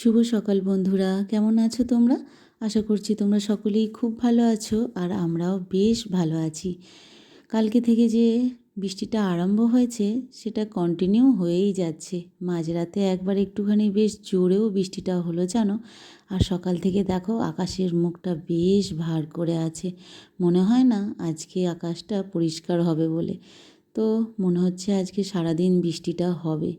শুভ সকাল বন্ধুরা, কেমন আছো তোমরা? আশা করছি তোমরা সকলেই খুব ভালো আছো আর আমরাও বেশ ভালো আছি। কালকে থেকে যে বৃষ্টিটা আরম্ভ হয়েছে, সেটা কন্টিনিউ হয়েই যাচ্ছে। মাঝরাতে একবার একটুখানি বেশ জোরেও বৃষ্টিটা হলো, জানো? আর সকাল থেকে দেখো, আকাশের মুখটা বেশ ভার করে আছে। মনে হয় না আজকে আকাশটা পরিষ্কার হবে বলে। তো মনে হচ্ছে আজকে সারাদিন বৃষ্টিটা হবে।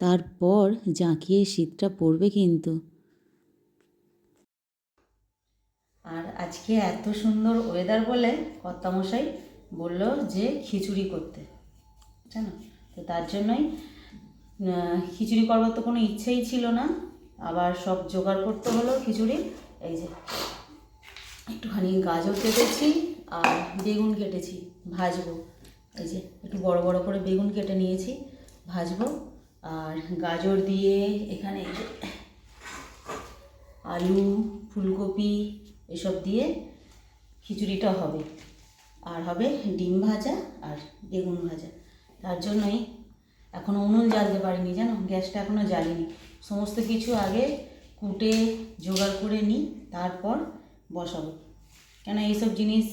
তারপর জাঁকিয়ে শীতটা পড়বে কিন্তু। আর আজকে এত সুন্দর ওয়েদার বলে কর্তামশাই বলল যে খিচুড়ি করতে, জানো? তো তার জন্যই খিচুড়ি করবার তো কোনো ইচ্ছেই ছিল না। আবার সব জোগাড় করতে হলো খিচুড়ি। এই যে, একটুখানি গাজর কেটেছি আর বেগুন কেটেছি, ভাজবো। এই যে, একটু বড় বড় করে বেগুন কেটে নিয়েছি, ভাজবো। আর গাজর দিয়ে এখানে আলু, ফুলকপি এসব দিয়ে খিচুড়িটা হবে। আর হবে ডিম ভাজা আর বেগুন ভাজা। তার জন্যই এখনও উনুন জ্বালতে পারিনি, জানো? গ্যাসটা এখনও জ্বালিনি। সমস্ত কিছু আগে কুটে, জোগাড় করে নিই, তারপর বসাবো। কেন এইসব জিনিস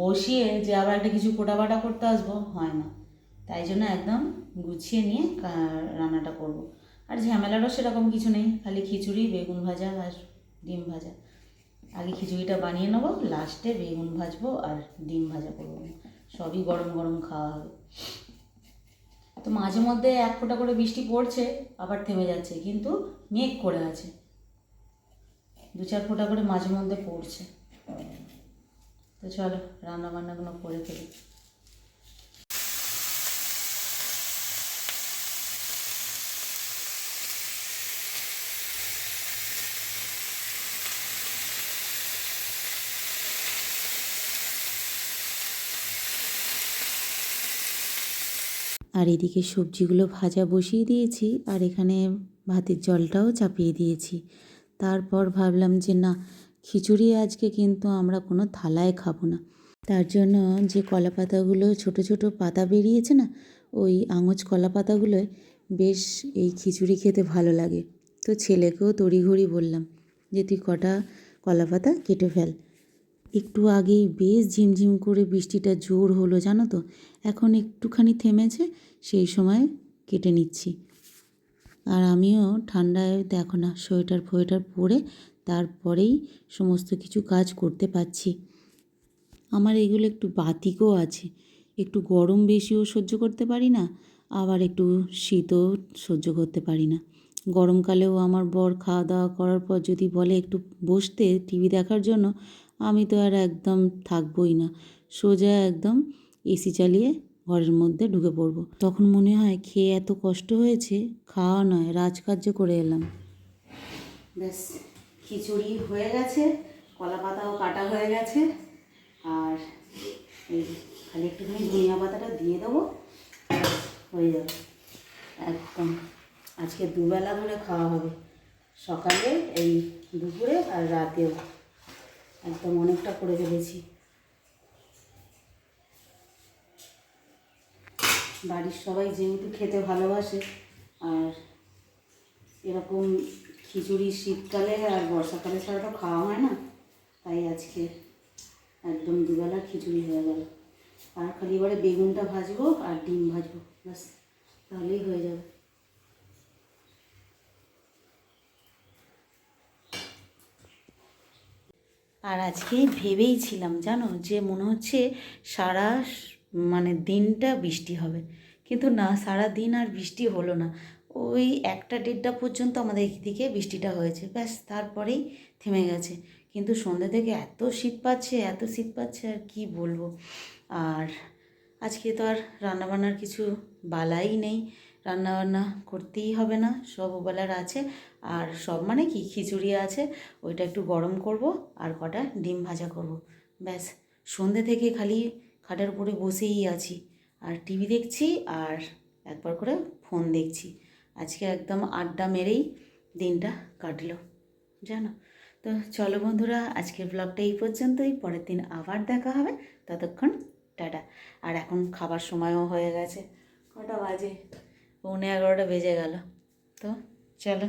বসিয়ে যে আবার একটা কিছু কোটাবাটা করতে আসব, হয় না। তাই জন্য একদম গুছিয়ে নিয়ে রান্নাটা করব। আর ঝামেলারও সেরকম কিছু নেই, খালি খিচুড়ি, বেগুন ভাজা আর ডিম ভাজা। আগে খিচুড়িটা বানিয়ে নেব, লাস্টে বেগুন ভাজবো আর ডিম ভাজা করব। সবই গরম গরম খাওয়া হবে। তো মাঝে মধ্যে এক ফোঁটা করে বৃষ্টি পড়ছে, আবার থেমে যাচ্ছে, কিন্তু মেঘ করে আছে। দু চার ফোঁটা করে মাঝে মধ্যে পড়ছে। তো চলো রান্না বান্নাগুলো করে ফেলি। আর এদিকে সবজিগুলো ভাজা বসিয়ে দিয়েছি আর এখানে ভাতের জলটাও চাপিয়ে দিয়েছি। তারপর ভাবলাম যে না, খিচুড়ি আজকে কিন্তু আমরা কোনো থালায় খাব না। তার জন্য যে কলা পাতাগুলো ছোটো ছোট পাতা বেরিয়েছে না, ওই আঙুচ কলা পাতাগুলোয় বেশ এই খিচুড়ি খেতে ভালো লাগে। তো ছেলেকেও তড়িঘড়ি বললাম যে, তুই কটা কলা পাতা কেটে ফেল। একটু আগেই বেশ ঝিমঝিম করে বৃষ্টিটা জোর হলো, জানো তো? এখন একটুখানি থেমেছে, সেই সময় কেটে নিচ্ছি। আর আমিও ঠান্ডায়, দেখো না, সোয়েটার ফোয়েটার পরে তারপরেই সমস্ত কিছু কাজ করতে পারছি। আমার এগুলো একটু বাতিকও আছে। একটু গরম বেশিও সহ্য করতে পারি না, আবার একটু শীতও সহ্য করতে পারি না। গরমকালেও আমার বর খাওয়া দাওয়া করার পর যদি বলে একটু বসতে, টিভি দেখার জন্য আমি তো আর একদম থাকবই না। সোজা একদম এসি চালিয়ে ঘরের মধ্যে ঢুকে পড়ব। তখন মনে হয় খেয়ে এত কষ্ট হয়েছে, খাওয়া নয়, রাজকার্য করে এলাম। ব্যাস, খিচুড়ি হয়ে গেছে কলা পাতাও কাটা হয়ে গেছে। আর এই খালি একটুখানি ধনিয়া পাতাটা দিয়ে দেবো, হয়ে যাবে। একদম। আজকে দুবেলা ধরে খাওয়া হবে। সকালে, এই দুপুরে আর রাতেও। একদম অনেকটা করে ফেলেছি। বাড়ির সবাই যেহেতু খেতে ভালোবাসে, আর এরকম খিচুড়ি শীতকালে আর বর্ষাকালে ছাড়া তো খাওয়া হয় না, তাই আজকে একদম দুবেলা খিচুড়ি হয়ে গেল। আর খালি এবারে বেগুনটা ভাজবো আর ডিম ভাজবো, ব্যাস, তাহলেই হয়ে যাবে। আর আজকে ভেবেই ছিলাম, জানো, যে মনে হচ্ছে সারা মানে দিনটা বৃষ্টি হবে। কিন্তু না, সারা দিন আর বৃষ্টি হলো না। ওই একটা দেড়টা পর্যন্ত আমাদের দিকে বৃষ্টিটা হয়েছে। ব্যাস, তারপরেই থেমে গেছে। কিন্তু সন্ধ্যে থেকে এত শীত পাচ্ছে, এত শীত পাচ্ছে, আর কি বলব? আর আজকে তো আর রান্নাবান্নার কিছু বালাই নেই। রান্নাবান্না করতেই হবে না, সব ওবেলার আছে। আর সব মানে কি? খিচুড়ি আছে, ওইটা একটু গরম করব আর কটা ডিম ভাজা করব। ব্যাস, সন্ধে থেকে খালি খাটের উপরে বসেই আছি। আর টিভি দেখছি আর একবার করে ফোন দেখছি। আজকে একদম আড্ডা মেরেই দিনটা কাটলো। জানো? তো চলো বন্ধুরা, আজকের ব্লগটা এই পর্যন্তই। পরের দিন আবার দেখা হবে। ততক্ষণ টাটা। আর এখন খাবার সময়ও হয়ে গেছে। কটা বাজে? পৌনে এগারোটা বেজে গেল। তো চলো।